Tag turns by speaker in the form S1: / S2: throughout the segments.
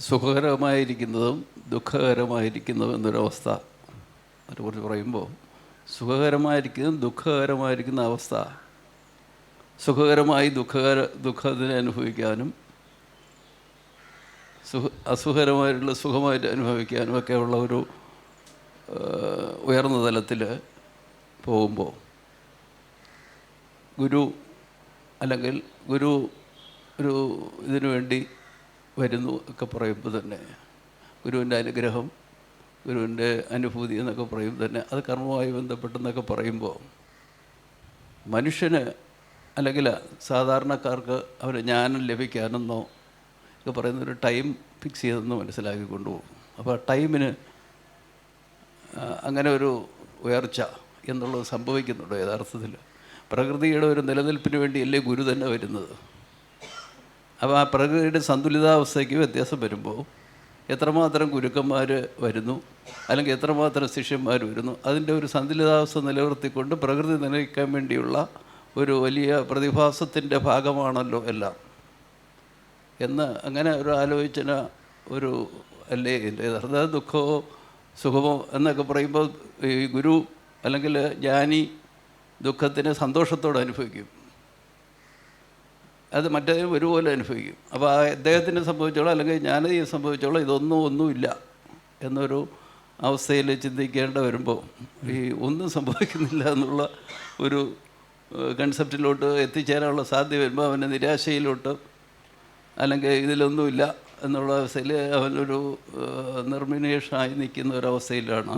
S1: സുഖകരമായിരിക്കുന്നതും ദുഃഖകരമായിരിക്കുന്നതും എന്നൊരവസ്ഥ. അതിനെക്കുറിച്ച് പറയുമ്പോൾ സുഖകരമായിരിക്കുന്നതും ദുഃഖകരമായിരിക്കുന്ന അവസ്ഥ. സുഖകരമായി ദുഃഖകര ദുഃഖത്തിനെ അനുഭവിക്കാനും സുഖ അസുഖകരമായിട്ടുള്ള സുഖമായിട്ട് അനുഭവിക്കാനും ഒക്കെ ഉള്ള ഒരു ഉയർന്ന തലത്തിൽ പോകുമ്പോൾ ഗുരു അല്ലെങ്കിൽ ഗുരു ഒരു ഇതിനു വേണ്ടി വരുന്നു ഒക്കെ പറയുമ്പോൾ തന്നെ ഗുരുവിന്റെ അനുഗ്രഹം ഗുരുവിന്റെ അനുഭൂതി എന്നൊക്കെ പറയുമ്പോൾ തന്നെ അത് കർമ്മവുമായി ബന്ധപ്പെട്ടെന്നൊക്കെ പറയുമ്പോൾ മനുഷ്യന് അല്ലെങ്കിൽ സാധാരണക്കാർക്ക് അവർ ജ്ഞാനം ലഭിക്കാനെന്നോ ഒക്കെ പറയുന്നൊരു ടൈം ഫിക്സ് ചെയ്തെന്ന് മനസ്സിലാക്കി കൊണ്ടുപോകും. അപ്പോൾ ടൈമിന് അങ്ങനെ ഒരു ഉയർച്ച എന്നുള്ളത് സംഭവിക്കുന്നുണ്ടോ യഥാർത്ഥത്തിൽ പ്രകൃതിയുടെ ഒരു നിലനിൽപ്പിന് വേണ്ടിയല്ലേ ഗുരു തന്നെ വരുന്നത്. അപ്പോൾ ആ പ്രകൃതിയുടെ സന്തുലിതാവസ്ഥയ്ക്ക് വ്യത്യാസം വരുമ്പോൾ എത്രമാത്രം ഗുരുക്കന്മാർ വരുന്നു? അല്ലെങ്കിൽ എത്രമാത്രം ശിഷ്യന്മാർ വരുന്നു? അതിന്റെ ഒരു സന്തുലിതാവസ്ഥ നിലനിർത്തിക്കൊണ്ട് പ്രകൃതി നിലനിൽക്കാൻ വേണ്ടിയുള്ള ഒരു വലിയ പ്രതിഭാസത്തിന്റെ ഭാഗമാണല്ലോ എല്ലാം. എന്ന് അങ്ങനെ ഒരു ആലോചന ഒരു അല്ലേ? യഥാർത്ഥ ദുഃഖമോ സുഖമോ എന്നൊക്കെ പറയുമ്പോൾ ഈ ഗുരു അല്ലെങ്കിൽ ജ്ഞാനി ദുഃഖത്തിനെ സന്തോഷത്തോടെ അനുഭവിക്കും അത് മറ്റേ ഒരുപോലെ അനുഭവിക്കും. അപ്പോൾ ആ അദ്ദേഹത്തിനെ സംഭവിച്ചോളം അല്ലെങ്കിൽ ഞാൻ ഈ സംഭവിച്ചോളം ഇതൊന്നും ഒന്നുമില്ല എന്നൊരു അവസ്ഥയിൽ ചിന്തിക്കേണ്ട വരുമ്പോൾ ഈ ഒന്നും സംഭവിക്കുന്നില്ല എന്നുള്ള ഒരു കൺസെപ്റ്റിലോട്ട് എത്തിച്ചേരാനുള്ള സാധ്യത വരുമ്പോൾ അവന്റെ നിരാശയിലോട്ട് അല്ലെങ്കിൽ ഇതിലൊന്നുമില്ല എന്നുള്ള അവസ്ഥയിൽ അവനൊരു നിർമിനേഷനായി നിൽക്കുന്ന ഒരവസ്ഥയിലാണ്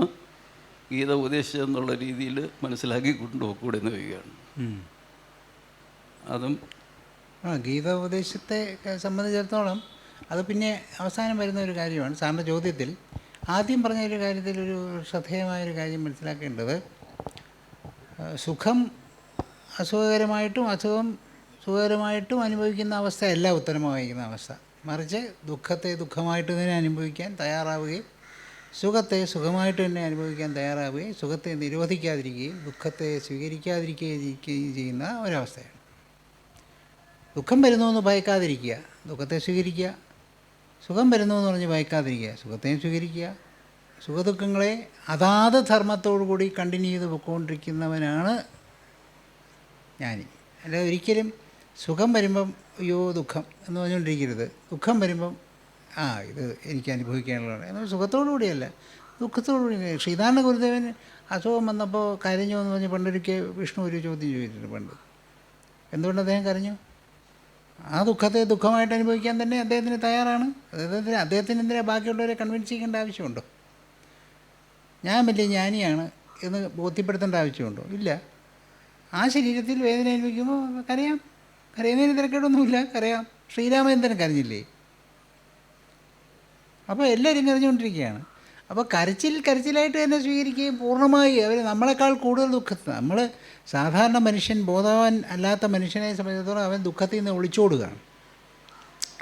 S1: ഗീത ഉപദേശിച്ചെന്നുള്ള രീതിയിൽ മനസ്സിലാക്കി കൊണ്ടുപോകൂടെ എന്ന് വരികയാണ്. അതും
S2: ആ ഗീത ഉപദേശത്തെ സംബന്ധിച്ചിടത്തോളം അത് പിന്നെ അവസാനം വരുന്ന ഒരു കാര്യമാണ് സാറിന്റെ ചോദ്യത്തിൽ. ആദ്യം പറഞ്ഞ ഒരു കാര്യത്തിൽ ഒരു ശ്രദ്ധേയമായൊരു കാര്യം മനസ്സിലാക്കേണ്ടത് സുഖം അസുഖകരമായിട്ടും അസുഖം സുഖകരമായിട്ടും അനുഭവിക്കുന്ന അവസ്ഥയല്ല ഉത്തരമായിരിക്കുന്ന അവസ്ഥ. മറിച്ച് ദുഃഖത്തെ ദുഃഖമായിട്ട് തന്നെ അനുഭവിക്കാൻ തയ്യാറാവുകയും സുഖത്തെ സുഖമായിട്ട് തന്നെ അനുഭവിക്കാൻ തയ്യാറാവുകയും സുഖത്തെ നിരോധിക്കാതിരിക്കുകയും ദുഃഖത്തെ സ്വീകരിക്കാതിരിക്കുകയും ചെയ്യുന്ന ഒരവസ്ഥയാണ്. ദുഃഖം വരുന്നു എന്ന് ഭയക്കാതിരിക്കുക. ദുഃഖത്തെ സ്വീകരിക്കുക. സുഖം വരുന്നു എന്ന് പറഞ്ഞ് ഭയക്കാതിരിക്കുക. സുഖത്തെയും സ്വീകരിക്കുക. സുഖദുഃഖങ്ങളെ അതാത് ധർമ്മത്തോടു കൂടി കണ്ടിന്യൂ ചെയ്ത് പൊയ്ക്കൊണ്ടിരിക്കുന്നവനാണ് ജ്ഞാനി അല്ല ഒരിക്കലും സുഖം വരുമ്പം അയ്യോ ദുഃഖം എന്ന് പറഞ്ഞുകൊണ്ടിരിക്കരുത്. ദുഃഖം വരുമ്പം ആ ഇത് എനിക്ക് അനുഭവിക്കാനുള്ളതാണ്. എന്നാൽ സുഖത്തോടു കൂടിയല്ല. ദുഃഖത്തോടു കൂടി ശ്രീനാരായണ ഗുരുദേവൻ അസുഖം വന്നപ്പോൾ കരഞ്ഞു എന്ന് പറഞ്ഞ് പണ്ടൊരിക്കൽ വിഷ്ണു ഒരു ചോദ്യം ചോദിച്ചിട്ടുണ്ട് പണ്ട്. എന്തുകൊണ്ട് അദ്ദേഹം കരഞ്ഞു? ആ ദുഃഖത്തെ ദുഃഖമായിട്ട് അനുഭവിക്കാൻ തന്നെ അദ്ദേഹത്തിന് തയ്യാറാണ്. അദ്ദേഹത്തിന് അദ്ദേഹത്തിന് എന്തിനാ ബാക്കിയുള്ളവരെ കൺവിൻസ് ചെയ്യേണ്ട ആവശ്യമുണ്ടോ? ഞാൻ വലിയ ജ്ഞാനിയാണ് എന്ന് ബോധ്യപ്പെടുത്തേണ്ട ആവശ്യമുണ്ടോ? ഇല്ല. ആ ശരീരത്തിൽ വേദന അനുഭവിക്കുമ്പോൾ കരയാം. കരയുന്നതിന് തിരക്കേടൊന്നുമില്ല. കരയാം. ശ്രീരാമചന്ദ്രൻ കരഞ്ഞില്ലേ? അപ്പോൾ എല്ലാവരും കരഞ്ഞുകൊണ്ടിരിക്കുകയാണ്. അപ്പോൾ കരച്ചിൽ കരച്ചിലായിട്ട് തന്നെ സ്വീകരിക്കുകയും പൂർണമായി അവർ നമ്മളെക്കാൾ കൂടുതൽ ദുഃഖത്തിൽ നമ്മൾ സാധാരണ മനുഷ്യൻ ബോധവാൻ അല്ലാത്ത മനുഷ്യനെ സംബന്ധിച്ചിടത്തോളം അവൻ ദുഃഖത്തിൽ നിന്ന് ഒളിച്ചോടുകയാണ്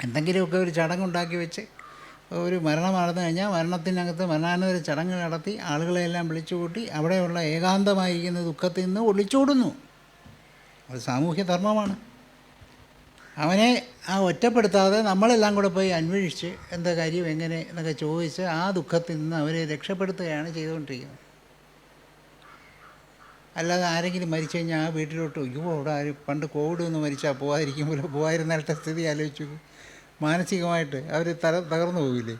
S2: എന്തെങ്കിലുമൊക്കെ ഒരു ചടങ്ങുണ്ടാക്കി വെച്ച് ഒരു മരണം നടന്നു കഴിഞ്ഞാൽ മരണത്തിനകത്ത് മരണാനന്തര ചടങ്ങ് നടത്തി ആളുകളെല്ലാം വിളിച്ചു കൂട്ടി അവിടെയുള്ള ഏകാന്തമായിരിക്കുന്ന ദുഃഖത്തിൽ നിന്ന് ഒളിച്ചോടുന്നു. അത് സാമൂഹ്യ ധർമ്മമാണ്. അവനെ ആ ഒറ്റപ്പെടുത്താതെ നമ്മളെല്ലാം കൂടെ പോയി അന്വേഷിച്ച് എന്താ കാര്യം എങ്ങനെ എന്നൊക്കെ ചോദിച്ച് ആ ദുഃഖത്തിൽ നിന്ന് അവരെ രക്ഷപ്പെടുത്തുകയാണ് ചെയ്തുകൊണ്ടിരിക്കുന്നത്. അല്ലാതെ ആരെങ്കിലും മരിച്ചു കഴിഞ്ഞാൽ ആ വീട്ടിലോട്ട് അയ്യോ അവിടെ ആര് പണ്ട് കോവിഡ് ഒന്ന് മരിച്ചാൽ പോകാതിരിക്കുമ്പോൾ പോകാതിരുന്നാലത്തെ സ്ഥിതി ആലോചിച്ചു. മാനസികമായിട്ട് അവർ തല തകർന്നു പോകില്ലേ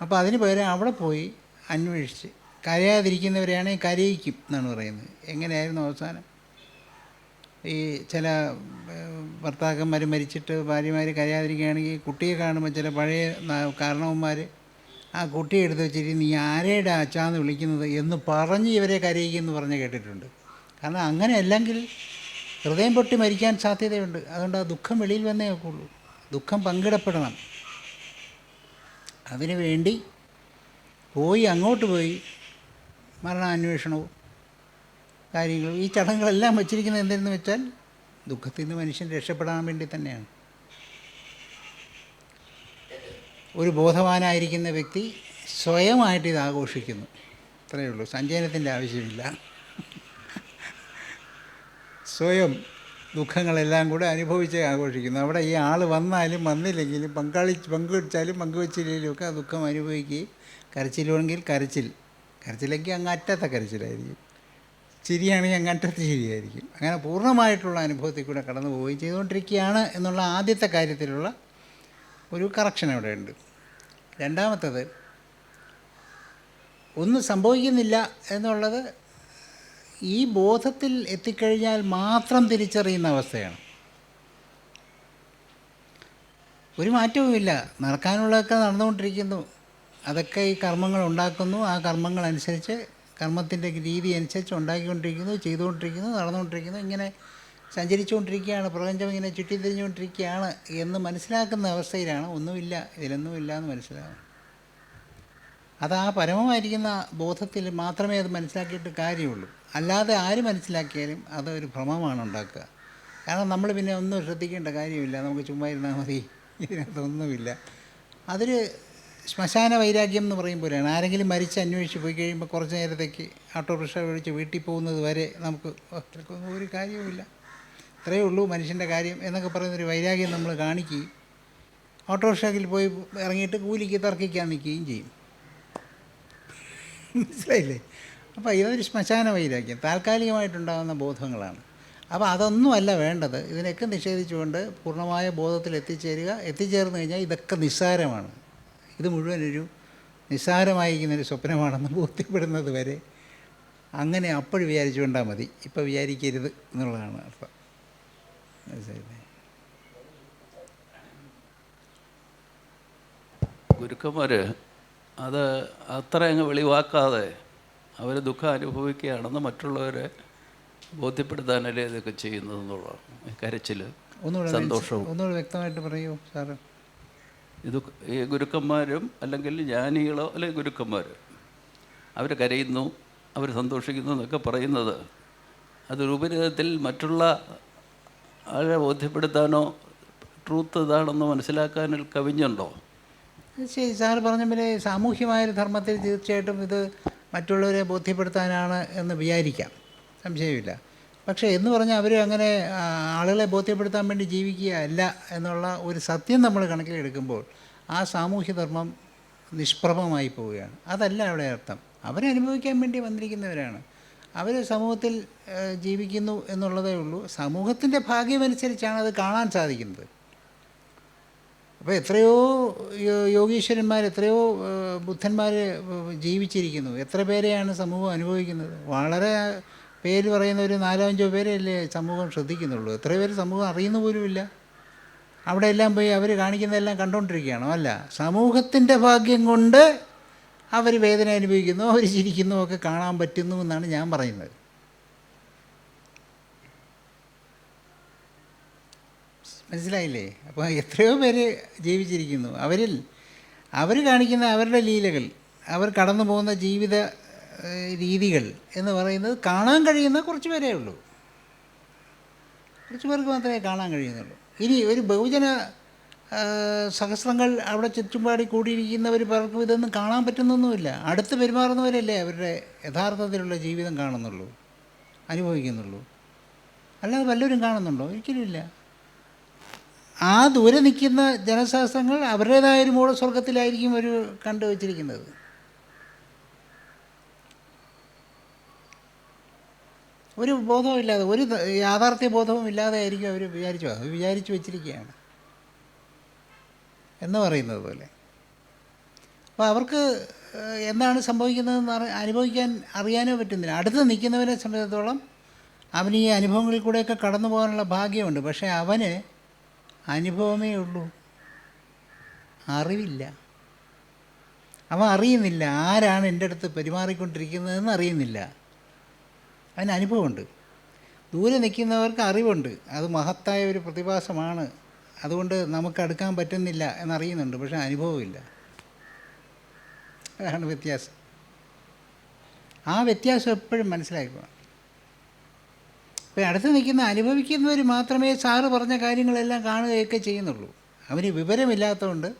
S2: അപ്പോൾ അതിന് പകരം അവിടെ പോയി അന്വേഷിച്ച് കരയാതിരിക്കുന്നവരെയാണെങ്കിൽ കരയിക്കും എന്നാണ് പറയുന്നത്. എങ്ങനെയായിരുന്നു അവസാനം? ഈ ചില ഭർത്താക്കന്മാർ മരിച്ചിട്ട് ഭാര്യമാർ കരയാതിരിക്കുകയാണെങ്കിൽ കുട്ടിയെ കാണുമ്പോൾ ചില പഴയ കാരണവന്മാർ ആ കുട്ടിയെ എടുത്ത് വെച്ചിട്ട് നീ ആരേടെ അച്ചാന്ന് വിളിക്കുന്നത്? എന്ന് പറഞ്ഞ് ഇവരെ കരയിക്കുമെന്ന് പറഞ്ഞ് കേട്ടിട്ടുണ്ട്. കാരണം അങ്ങനെ അല്ലെങ്കിൽ ഹൃദയം പൊട്ടി മരിക്കാൻ സാധ്യതയുണ്ട്. അതുകൊണ്ട് ആ ദുഃഖം വെളിയിൽ വന്നേ ഒക്കുള്ളൂ. ദുഃഖം പങ്കിടപ്പെടണം. അതിനു വേണ്ടി പോയി അങ്ങോട്ട് പോയി മരണാന്വേഷണവും കാര്യങ്ങളും ഈ ചടങ്ങുകളെല്ലാം വച്ചിരിക്കുന്നത് എന്തെന്ന് വെച്ചാൽ ദുഃഖത്തിൽ നിന്ന് മനുഷ്യൻ രക്ഷപ്പെടാൻ വേണ്ടി തന്നെയാണ്. ഒരു ബോധവാനായിരിക്കുന്ന വ്യക്തി സ്വയമായിട്ട് ഇത് ആഘോഷിക്കുന്നു. അത്രയേ ഉള്ളൂ. സഞ്ചയനത്തിന്റെ ആവശ്യമില്ല. സ്വയം ദുഃഖങ്ങളെല്ലാം കൂടെ അനുഭവിച്ച് ആഘോഷിക്കുന്നു. അവിടെ ഈ ആൾ വന്നാലും വന്നില്ലെങ്കിലും പങ്കാളി പങ്കുവെച്ചാലും പങ്കുവെച്ചില്ലെങ്കിലും ഒക്കെ ആ ദുഃഖം അനുഭവിക്കുകയും കരച്ചിലുണ്ടെങ്കിൽ കരച്ചിൽ. കരച്ചിലെങ്കിൽ അങ്ങ് അറ്റത്തെ കരച്ചിലായിരിക്കും. ചിരിയാണെങ്കിൽ അങ്ങനത്തെ ശരിയായിരിക്കും അങ്ങനെ പൂർണമായിട്ടുള്ള അനുഭവത്തിൽ കൂടെ കടന്നു പോവുകയും ചെയ്തുകൊണ്ടിരിക്കുകയാണ് എന്നുള്ള ആദ്യത്തെ കാര്യത്തിലുള്ള ഒരു കറക്ഷൻ അവിടെ ഉണ്ട്. രണ്ടാമത്തത് ഒന്നും സംഭവിക്കുന്നില്ല എന്നുള്ളത് ഈ ബോധത്തിൽ എത്തിക്കഴിഞ്ഞാൽ മാത്രം തിരിച്ചറിയുന്ന അവസ്ഥയാണ്. ഒരു മാറ്റവുമില്ല. നടക്കാനുള്ളതൊക്കെ നടന്നുകൊണ്ടിരിക്കുന്നു. അതൊക്കെ ഈ കർമ്മങ്ങൾ ഉണ്ടാക്കുന്നു. ആ കർമ്മങ്ങൾ അനുസരിച്ച് കർമ്മത്തിന്റെ രീതി അനുസരിച്ച് ഉണ്ടാക്കിക്കൊണ്ടിരിക്കുന്നു ചെയ്തുകൊണ്ടിരിക്കുന്നു നടന്നുകൊണ്ടിരിക്കുന്നു ഇങ്ങനെ സഞ്ചരിച്ചുകൊണ്ടിരിക്കുകയാണ് പ്രപഞ്ചം ഇങ്ങനെ ചുറ്റി ചുറ്റിത്തിരിഞ്ഞുകൊണ്ടിരിക്കുകയാണ് എന്ന് മനസ്സിലാക്കുന്ന അവസ്ഥയിലാണ്. ഒന്നുമില്ല ഇതിലൊന്നുമില്ല എന്ന് മനസ്സിലാകും അത് ആ പരമമായിരിക്കുന്ന ബോധത്തിൽ മാത്രമേ അത് മനസ്സിലാക്കിയിട്ട് കാര്യമുള്ളൂ. അല്ലാതെ ആര് മനസ്സിലാക്കിയാലും അതൊരു ഭ്രമമാണ് ഉണ്ടാക്കുക. കാരണം നമ്മൾ പിന്നെ ഒന്നും ശ്രദ്ധിക്കേണ്ട കാര്യമില്ല. നമുക്ക് ചുമ്മാ ഇരുന്നാൽ മതി. ഇതിനകത്തൊന്നുമില്ല അതൊരു ശ്മശാന വൈരാഗ്യം എന്ന് പറയും പോലെയാണ് ആരെങ്കിലും മരിച്ച് അന്വേഷിച്ച് പോയി കഴിയുമ്പോൾ കുറച്ച് നേരത്തേക്ക് ഓട്ടോറിക്ഷ വിളിച്ച് വീട്ടിൽ പോകുന്നത് വരെ നമുക്ക് "ഓ, ഒരു കാര്യവുമില്ല. ഇത്രയേ ഉള്ളൂ മനുഷ്യന്റെ കാര്യം എന്നൊക്കെ പറയുന്നൊരു വൈരാഗ്യം നമ്മൾ കാണിക്കുകയും ഓട്ടോറിക്ഷയിൽ പോയി ഇറങ്ങിയിട്ട് കൂലിക്ക് തർക്കിക്കാൻ നിൽക്കുകയും ചെയ്യും. മനസ്സിലായില്ലേ? അപ്പോൾ ഇതൊരു ശ്മശാന വൈരാഗ്യം താൽക്കാലികമായിട്ടുണ്ടാകുന്ന ബോധങ്ങളാണ്. അപ്പോൾ അതൊന്നുമല്ല വേണ്ടത്. ഇതിനൊക്കെ നിഷേധിച്ചുകൊണ്ട് പൂർണമായ ബോധത്തിൽ എത്തിച്ചേരുക. എത്തിച്ചേർന്ന് കഴിഞ്ഞാൽ ഇതൊക്കെ നിസ്സാരമാണ്. ഇത് മുഴുവനൊരു നിസ്സാരമായിരിക്കുന്നൊരു സ്വപ്നമാണെന്ന് ബോധ്യപ്പെടുന്നത് വരെ അങ്ങനെ അപ്പോഴും വിചാരിച്ചുകൊണ്ടാൽ മതി. ഇപ്പോൾ വിചാരിക്കരുത് എന്നുള്ളതാണ് അർത്ഥം. മനസ്സിലായില്ലേ?
S1: ഗുരുക്കന്മാർ അത് അത്ര അങ്ങ് വെളിവാക്കാതെ അവർ ദുഃഖം അനുഭവിക്കുകയാണെന്ന് മറ്റുള്ളവരെ ബോധ്യപ്പെടുത്താനല്ലേ ഇതൊക്കെ ചെയ്യുന്നതെന്നുള്ളതാണ് കരച്ചിൽ
S2: ഒന്നുകൂടെ
S1: സന്തോഷവും.
S2: ഒന്നുകൂടെ വ്യക്തമായിട്ട് പറയൂ സാറ്.
S1: ഇത് ഈ ഗുരുക്കന്മാരും അല്ലെങ്കിൽ ജ്ഞാനികളോ അല്ലെങ്കിൽ ഗുരുക്കന്മാർ അവർ കരയുന്നു അവർ സന്തോഷിക്കുന്നു എന്നൊക്കെ പറയുന്നത് അത് ഉപരിതത്തിൽ മറ്റുള്ള ആളെ ബോധ്യപ്പെടുത്താനോ ട്രൂത്ത് ഇതാണെന്ന് മനസ്സിലാക്കാനിൽ കവിഞ്ഞുണ്ടോ?
S2: ശരി. സാർ പറഞ്ഞ പോലെ സാമൂഹ്യമായൊരു ധർമ്മത്തിൽ തീർച്ചയായിട്ടും ഇത് മറ്റുള്ളവരെ ബോധ്യപ്പെടുത്താനാണ് എന്ന് വിചാരിക്കാം. സംശയമില്ല. പക്ഷേ എന്ന് പറഞ്ഞാൽ അവർ അങ്ങനെ ആളുകളെ ബോധ്യപ്പെടുത്താൻ വേണ്ടി ജീവിക്കുകയല്ല എന്നുള്ള ഒരു സത്യം നമ്മൾ കണക്കിലെടുക്കുമ്പോൾ ആ സാമൂഹ്യധർമ്മം നിഷ്പ്രഭമായി പോവുകയാണ്. അതല്ല അവിടെ അർത്ഥം. അവരെ അനുഭവിക്കാൻ വേണ്ടി വന്നിരിക്കുന്നവരാണ്. അവർ സമൂഹത്തിൽ ജീവിക്കുന്നു എന്നുള്ളതേ ഉള്ളൂ. സമൂഹത്തിന്റെ ഭാഗ്യമനുസരിച്ചാണ് അത് കാണാൻ സാധിക്കുന്നത്. അപ്പോൾ എത്രയോ യോഗീശ്വരന്മാർ എത്രയോ ബുദ്ധന്മാർ ജീവിച്ചിരിക്കുന്നു. എത്ര പേരെയാണ് സമൂഹം അനുഭവിക്കുന്നത്? വളരെ പേര് പറയുന്ന ഒരു നാലോ അഞ്ചോ പേരല്ലേ സമൂഹം ശ്രദ്ധിക്കുന്നുള്ളൂ. എത്ര പേര് സമൂഹം അറിയുന്ന പോലുമില്ല അവിടെ എല്ലാം പോയി അവർ കാണിക്കുന്നതെല്ലാം കണ്ടുകൊണ്ടിരിക്കുകയാണോ അല്ല സമൂഹത്തിന്റെ ഭാഗ്യം കൊണ്ട് അവർ വേദന അനുഭവിക്കുന്നു അവർ ചിരിക്കുന്നു ഒക്കെ കാണാൻ പറ്റുന്നു എന്നാണ് ഞാൻ പറയുന്നത്. മനസ്സിലായില്ലേ? അപ്പോൾ എത്രയോ പേര് ജീവിച്ചിരിക്കുന്നു. അവരിൽ അവർ കാണിക്കുന്ന അവരുടെ ലീലകൾ അവർ കടന്നു പോകുന്ന ജീവിത രീതികൾ എന്ന് പറയുന്നത് കാണാൻ കഴിയുന്ന കുറച്ച് പേരേ ഉള്ളൂ. കുറച്ച് പേർക്ക് മാത്രമേ കാണാൻ കഴിയുന്നുള്ളൂ. ഇനി ഒരു ബഹുജന സഹസ്രങ്ങൾ അവിടെ ചുറ്റുപാടി കൂടിയിരിക്കുന്നവർ പലർക്കും ഇതൊന്നും കാണാൻ പറ്റുന്നൊന്നുമില്ല. അടുത്ത് പെരുമാറുന്നവരല്ലേ അവരുടെ യഥാർത്ഥത്തിലുള്ള ജീവിതം കാണുന്നുള്ളൂ അനുഭവിക്കുന്നുള്ളൂ. അല്ലാതെ വല്ലവരും കാണുന്നുണ്ടോ? ഒരിക്കലും ഇല്ല. ആ ദൂരെ നിൽക്കുന്ന ജനശാസ്ത്രങ്ങൾ അവരുടേതായ ഒരു മൂടസ്വർഗത്തിലായിരിക്കും ഒരു കണ്ടു വച്ചിരിക്കുന്നത് ഒരു ബോധവുമില്ലാതെ ഒരു യാഥാർത്ഥ്യ ബോധവും ഇല്ലാതെ ആയിരിക്കും അവർ വിചാരിച്ചു. അത് വിചാരിച്ചു വെച്ചിരിക്കുകയാണ്. എന്ന് പറയുന്നത് പോലെ. അപ്പോൾ അവർക്ക് എന്താണ് സംഭവിക്കുന്നതെന്ന് അനുഭവിക്കാൻ അറിയാനോ പറ്റുന്നില്ല. അടുത്ത് നിൽക്കുന്നവരെ സംബന്ധിച്ചിടത്തോളം അവന് ഈ അനുഭവങ്ങളിൽ കൂടെയൊക്കെ കടന്നു പോകാനുള്ള ഭാഗ്യമുണ്ട്. പക്ഷേ അവന് അനുഭവമേ ഉള്ളൂ. അറിവില്ല. അവൻ അറിയുന്നില്ല ആരാണ് എന്റെ അടുത്ത് പെരുമാറിക്കൊണ്ടിരിക്കുന്നതെന്ന് അറിയുന്നില്ല. അതിന് അനുഭവമുണ്ട്. ദൂരെ നിൽക്കുന്നവർക്ക് അറിവുണ്ട്. അത് മഹത്തായ ഒരു പ്രതിഭാസമാണ്. അതുകൊണ്ട് നമുക്ക് അടുക്കാൻ പറ്റുന്നില്ല എന്നറിയുന്നുണ്ട്. പക്ഷേ അനുഭവമില്ല. അതാണ് വ്യത്യാസം. ആ വ്യത്യാസം എപ്പോഴും മനസ്സിലാക്കണം ഇപ്പം അടുത്ത് നിൽക്കുന്ന അനുഭവിക്കുന്നവർ മാത്രമേ സാറ് പറഞ്ഞ കാര്യങ്ങളെല്ലാം കാണുകയൊക്കെ ചെയ്യുന്നുള്ളൂ. അവന് വിവരമില്ലാത്തതുകൊണ്ട്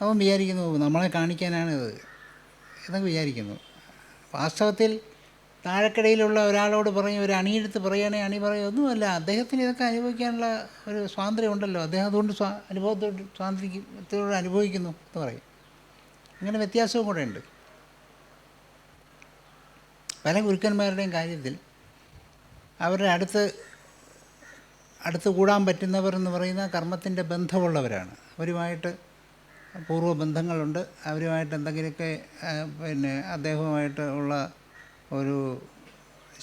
S2: അവൻ വിചാരിക്കുന്നു നമ്മളെ കാണിക്കാനാണിത് എന്നൊക്കെ വിചാരിക്കുന്നു. വാസ്തവത്തിൽ താഴെക്കടയിലുള്ള ഒരാളോട് പറയും ഒരു അണിയെടുത്ത് പറയുകയാണെങ്കിൽ അണി പറയും. ഒന്നുമല്ല അദ്ദേഹത്തിന് ഇതൊക്കെ അനുഭവിക്കാനുള്ള ഒരു സ്വാതന്ത്ര്യം ഉണ്ടല്ലോ. അദ്ദേഹം അതുകൊണ്ട് സ്വാ അനുഭവത്തോട് സ്വാതന്ത്ര്യത്തോട് അനുഭവിക്കുന്നു എന്ന് പറയും. അങ്ങനെ വ്യത്യാസവും കൂടെ ഉണ്ട്. പല ഗുരുക്കന്മാരുടെയും കാര്യത്തിൽ അവരുടെ അടുത്ത് അടുത്ത് കൂടാൻ പറ്റുന്നവർ എന്ന് പറയുന്ന കർമ്മത്തിന്റെ ബന്ധമുള്ളവരാണ്. അവരുമായിട്ട് പൂർവ ബന്ധങ്ങളുണ്ട് അവരുമായിട്ട് എന്തെങ്കിലുമൊക്കെ പിന്നെ അദ്ദേഹവുമായിട്ട് ഉള്ള ഒരു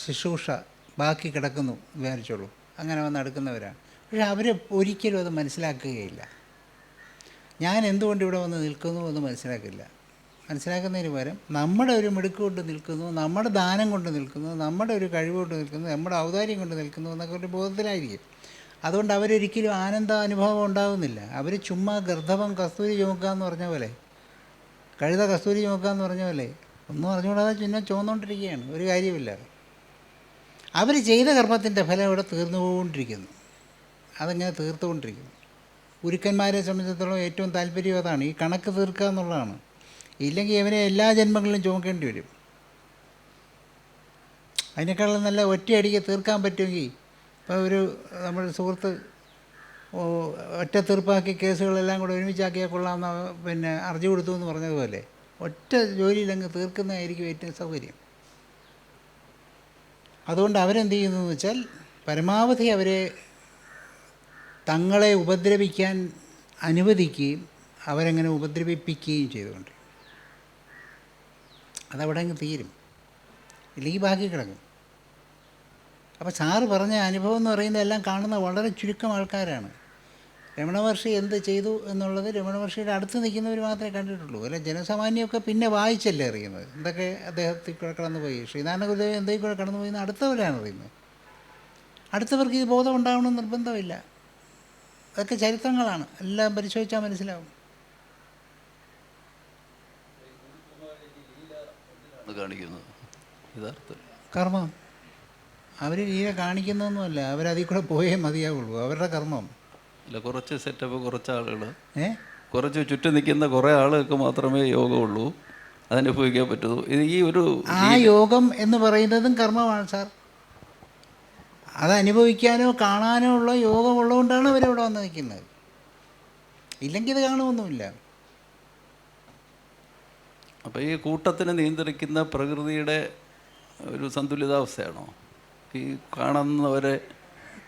S2: ശുശ്രൂഷ ബാക്കി കിടക്കുന്നു വിചാരിച്ചോളൂ. അങ്ങനെ വന്ന് അടുക്കുന്നവരാണ്. പക്ഷേ അവർ ഒരിക്കലും അത് മനസ്സിലാക്കുകയില്ല. ഞാൻ എന്തുകൊണ്ട് ഇവിടെ വന്ന് നിൽക്കുന്നു എന്ന് മനസ്സിലാക്കില്ല. മനസ്സിലാക്കുന്നതിന് പകരം നമ്മുടെ ഒരു മിടുക്ക് കൊണ്ട് നിൽക്കുന്നു നമ്മുടെ ദാനം കൊണ്ട് നിൽക്കുന്നു നമ്മുടെ ഒരു കഴിവ് കൊണ്ട് നിൽക്കുന്നു നമ്മുടെ ഔദാര്യം കൊണ്ട് നിൽക്കുന്നു എന്നൊക്കെ ഒരു ബോധത്തിലായിരിക്കും. അതുകൊണ്ട് അവരൊരിക്കലും ആനന്ദ അനുഭവം ഉണ്ടാകുന്നില്ല അവർ ചുമ്മാ ഗർദ്ധവം കസ്തൂരി ചുമക്കുക എന്ന് പറഞ്ഞ പോലെ. കഴുത കസ്തൂരി ചുമക്കുക എന്ന് പറഞ്ഞ പോലെ. ഒന്നും അറിഞ്ഞുകൂടാതെ ചിഹ്നം ചുവന്നുകൊണ്ടിരിക്കുകയാണ് ഒരു കാര്യമില്ല അവർ ചെയ്ത കർമ്മത്തിന്റെ ഫലം ഇവിടെ തീർന്നു പോകൊണ്ടിരിക്കുന്നു അതങ്ങനെ തീർത്തുകൊണ്ടിരിക്കുന്നു. ഗുരുക്കന്മാരെ സംബന്ധിച്ചിടത്തോളം ഏറ്റവും താല്പര്യം അതാണ്. ഈ കണക്ക് തീർക്കുക എന്നുള്ളതാണ്. ഇല്ലെങ്കിൽ ഇവനെ എല്ലാ ജന്മങ്ങളിലും ചുമക്കേണ്ടി വരും. അതിനേക്കാളും നല്ല ഒറ്റയടിക്ക് തീർക്കാൻ പറ്റുമെങ്കിൽ ഇപ്പോൾ ഒരു നമ്മുടെ സുഹൃത്ത് ഒറ്റ തീർപ്പാക്കി കേസുകളെല്ലാം കൂടെ ഒരുമിച്ചാക്കിയാൽ കൊള്ളാമെന്ന് പിന്നെ അർജി കൊടുത്തു എന്ന് പറഞ്ഞതുപോലെ. ഒറ്റ ജോലിയിലങ്ങ് തീർക്കുന്നതായിരിക്കും ഏറ്റവും സൗകര്യം. അതുകൊണ്ട് അവരെന്ത് ചെയ്യുന്നു എന്ന് വെച്ചാൽ പരമാവധി അവരെ തങ്ങളെ ഉപദ്രവിക്കാൻ അനുവദിക്കുകയും അവരങ്ങനെ ഉപദ്രവിപ്പിക്കുകയും ചെയ്തുകൊണ്ട്. അതവിടെ അങ്ങ് തീരും. ഇല്ലെങ്കിൽ ബാക്കി കിടക്കും. അപ്പോൾ സാറ് പറഞ്ഞ അനുഭവം എന്ന് പറയുന്നത് എല്ലാം കാണുന്ന വളരെ ചുരുക്കം ആൾക്കാരാണ്. രമണ മഹർഷി എന്ത് ചെയ്തു എന്നുള്ളത് രമണ മഹർഷിയുടെ അടുത്ത് നിൽക്കുന്നവർ മാത്രമേ കണ്ടിട്ടുള്ളൂ. അല്ല ജനസാമാന്യമൊക്കെ പിന്നെ വായിച്ചല്ലേ അറിയുന്നത്? എന്തൊക്കെ അദ്ദേഹത്തിൽ കൂടെ കടന്നുപോയി? ശ്രീനാരായണ ഗുരുദേവ് എന്തൊക്കെ കൂടെ കടന്നുപോയി എന്ന് അടുത്തവരാണ് അറിയുന്നത്. അടുത്തവർക്ക് ഇത് ബോധം ഉണ്ടാവണമെന്ന് നിർബന്ധമില്ല. അതൊക്കെ ചരിത്രങ്ങളാണ്. എല്ലാം പരിശോധിച്ചാൽ മനസ്സിലാവും.
S1: കാണിക്കുന്നത്
S2: കർമ്മം. അവർ ലീല കാണിക്കുന്നൊന്നുമല്ല അവരതിൽ കൂടെ പോയേ മതിയാവുള്ളൂ. അവരുടെ കർമ്മം.
S1: കുറച്ച് സെറ്റപ്പ് കുറച്ച് ആളുകൾ
S2: ഏ?
S1: കുറച്ച് ചുറ്റും നിൽക്കുന്ന കുറേ ആളുകൾക്ക് മാത്രമേ യോഗമുള്ളൂ. അതനുഭവിക്കാൻ പറ്റുള്ളൂ ഇത് ഈ ഒരു
S2: ആ യോഗം എന്ന് പറയുന്നതും കർമ്മമാണ് സാർ. അത് അനുഭവിക്കാനോ കാണാനോ ഉള്ള യോഗമുള്ളതുകൊണ്ടാണ് അവരവിടെ വന്ന് നിൽക്കുന്നത്. ഇല്ലെങ്കിൽ ഇത് കാണുമൊന്നുമില്ല.
S1: അപ്പോൾ ഈ കൂട്ടത്തിനെ നിയന്ത്രിക്കുന്ന പ്രകൃതിയുടെ ഒരു സന്തുലിതാവസ്ഥയാണോ? ഈ കാണുന്നവരെ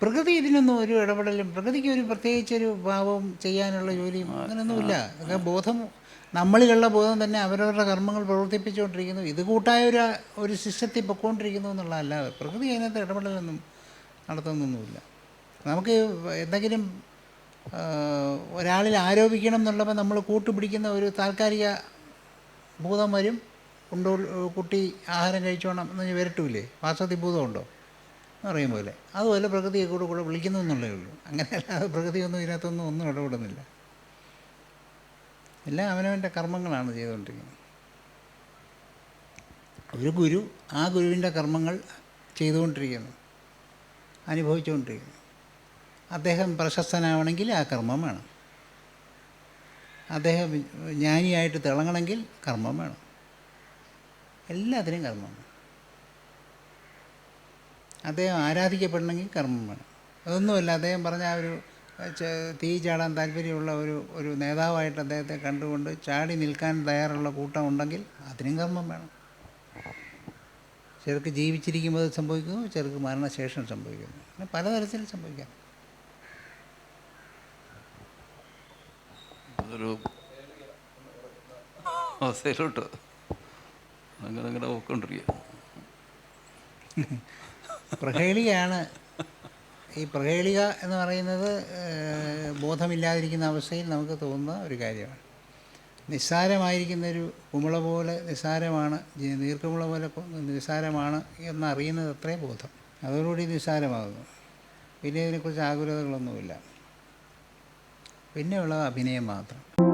S2: പ്രകൃതി ഇതിനൊന്നും ഒരു ഇടപെടലും പ്രകൃതിക്ക് ഒരു പ്രത്യേകിച്ച് ഒരു ഭാവവും ചെയ്യാനുള്ള ജോലിയും അങ്ങനെയൊന്നുമില്ല. അതൊക്കെ ബോധം നമ്മളിലുള്ള ബോധം തന്നെ അവരവരുടെ കർമ്മങ്ങൾ പ്രവർത്തിപ്പിച്ചുകൊണ്ടിരിക്കുന്നു. ഇത് കൂട്ടായ ഒരു ഒരു സിസ്റ്റത്തിൽ പൊക്കോണ്ടിരിക്കുന്നു എന്നുള്ളതല്ല പ്രകൃതി അതിനകത്ത് ഇടപെടലൊന്നും നടത്തുന്നൊന്നുമില്ല. നമുക്ക് എന്തെങ്കിലും ഒരാളിൽ ആരോപിക്കണം എന്നുള്ളപ്പോൾ നമ്മൾ കൂട്ടുപിടിക്കുന്ന ഒരു താൽക്കാലിക ഭൂതം വരും. കൊണ്ടു കുട്ടി ആഹാരം കഴിച്ചോണം എന്ന് വരട്ടൂലേ? വാസ്തവത്തിൽ ഭൂതമുണ്ടോ പറയും പോലെ. അതുപോലെ പ്രകൃതിയെ കൂടെ കൂടെ വിളിക്കുന്നു എന്നുള്ളേ ഉള്ളൂ. അങ്ങനെ അല്ലാതെ പ്രകൃതിയൊന്നും ഇതിനകത്തൊന്നും ഒന്നും ഇടപെടുന്നില്ല. എല്ലാം അവനവന്റെ കർമ്മങ്ങളാണ് ചെയ്തുകൊണ്ടിരിക്കുന്നത്. ഒരു ഗുരു ആ ഗുരുവിന്റെ കർമ്മങ്ങൾ ചെയ്തുകൊണ്ടിരിക്കുന്നു. അനുഭവിച്ചുകൊണ്ടിരിക്കുന്നു. അദ്ദേഹം പ്രശസ്തനാവണമെങ്കിൽ ആ കർമ്മം വേണം. അദ്ദേഹം ജ്ഞാനിയായിട്ട് തിളങ്ങണമെങ്കിൽ കർമ്മം വേണം. എല്ലാത്തിനും കർമ്മം വേണം. അദ്ദേഹം ആരാധിക്കപ്പെടണമെങ്കിൽ കർമ്മം വേണം. അതൊന്നുമല്ല അദ്ദേഹം പറഞ്ഞ ആ ഒരു തീ ചാടാൻ താല്പര്യമുള്ള ഒരു ഒരു നേതാവായിട്ട് അദ്ദേഹത്തെ കണ്ടുകൊണ്ട് ചാടി നിൽക്കാൻ തയ്യാറുള്ള കൂട്ടം ഉണ്ടെങ്കിൽ അതിനും കർമ്മം വേണം. ചെറുക്ക് ജീവിച്ചിരിക്കുമ്പോൾ അത് സംഭവിക്കുന്നു ചിലർക്ക് മരണശേഷം സംഭവിക്കുന്നു. അങ്ങനെ പലതരത്തിൽ സംഭവിക്കാം.
S1: അവസ്ഥയിലോട്ട്. അങ്ങനെ അങ്ങനെ പോയിക്കൊണ്ടിരിക്കുക
S2: പ്രഹേളികയാണ് ഈ പ്രഹേളിക എന്ന് പറയുന്നത് ബോധമില്ലാതിരിക്കുന്ന അവസ്ഥയിൽ നമുക്ക് തോന്നുന്ന ഒരു കാര്യമാണ്. നിസ്സാരമായിരിക്കുന്നൊരു കുമിള പോലെ നിസ്സാരമാണ് ദീർഘമുള പോലെ നിസ്സാരമാണ് എന്നറിയുന്നത് അത്രയും ബോധം. അതോടുകൂടി നിസ്സാരമാകുന്നു. പിന്നെ ഇതിനെക്കുറിച്ച് ആകുലതകളൊന്നുമില്ല. പിന്നെയുള്ളത് അഭിനയം മാത്രം.